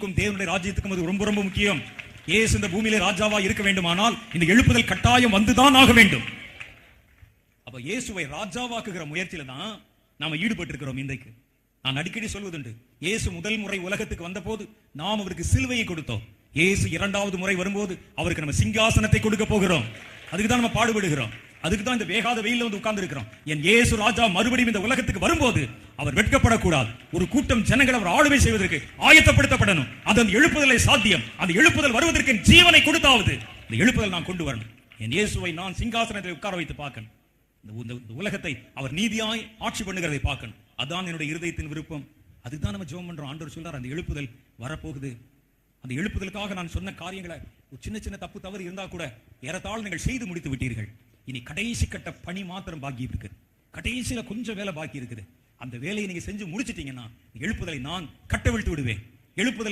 பூமிக்கும் தேவனுடைய ராஜ்யத்துக்கும் அது ரொம்ப ரொம்ப முக்கியம். ஏசு இந்த பூமியிலே ராஜாவா இருக்க வேண்டுமானால் இந்த எழுப்புதல் கட்டாயம் வந்துதான் ஆக வேண்டும். அப்ப இயேசுவை ராஜாவாக்குகிற முயற்சியில தான் நாம ஈடுபட்டு இருக்கிறோம் இன்றைக்கு. நான் அடிக்கடி சொல்வதுண்டு இயேசு முதல் முறை உலகத்துக்கு வந்த போது நாம் அவருக்கு சிலுவையை கொடுத்தோம். இயேசு இரண்டாவது முறை வரும்போது அவருக்கு நம்ம சிங்காசனத்தை கொடுக்க போகிறோம். அதுக்கு தான் நம்ம பாடுபடுகிறோம். அதுக்கு தான் இந்த வேகாத வெயில வந்து உட்கார்ந்து இருக்கிறோம் என் இயேசு ராஜா மறுபடியும் இந்த உலகத்துக்கு வரும்போது அவர் வெட்கப்படக்கூடாது. ஒரு கூட்டம் ஜனங்கள் அவர் ஆளுமை செய்வதற்கு ஆயத்தப்படுத்தப்படணும். அது அந்த எழுப்புதலை சாத்தியம். அந்த எழுப்புதல் வருவதற்கு ஜீவனை கொடுத்தாவது. இந்த எழுப்புதல் நான் கொண்டு வரணும். என் இயேசுவை நான் சிங்காசனத்தில் உட்கார வைத்து பார்க்கணும். இந்த இந்த உலகத்தை அவர் நீதியாய் ஆட்சி பண்ணுகிறதை பார்க்கணும். அதான் என்னுடைய இருதயத்தின் விருப்பம். அதுதான் நம்ம ஜெபம் பண்றோம். ஆண்டவர் சொல்றார் அந்த எழுப்புதல் வரப்போகுது. அந்த எழுப்புதலுக்காக நான் சொன்ன காரியங்களை ஒரு சின்ன சின்ன தப்பு தவறு இருந்தா கூட ஏறத்தாழ நீங்கள் செய்து முடித்து விட்டீர்கள். இனி கடைசி கட்ட பணி மாத்திரம் பாக்கி இருக்குது. கடைசியில கொஞ்சம் வேலை பாக்கி இருக்குது. அந்த வேலையை நீங்க செஞ்சு முடிச்சிட்டீங்கன்னா எழுப்புதலை நான் கட்டவிழ்த்து விடுவேன். எழுப்புதல்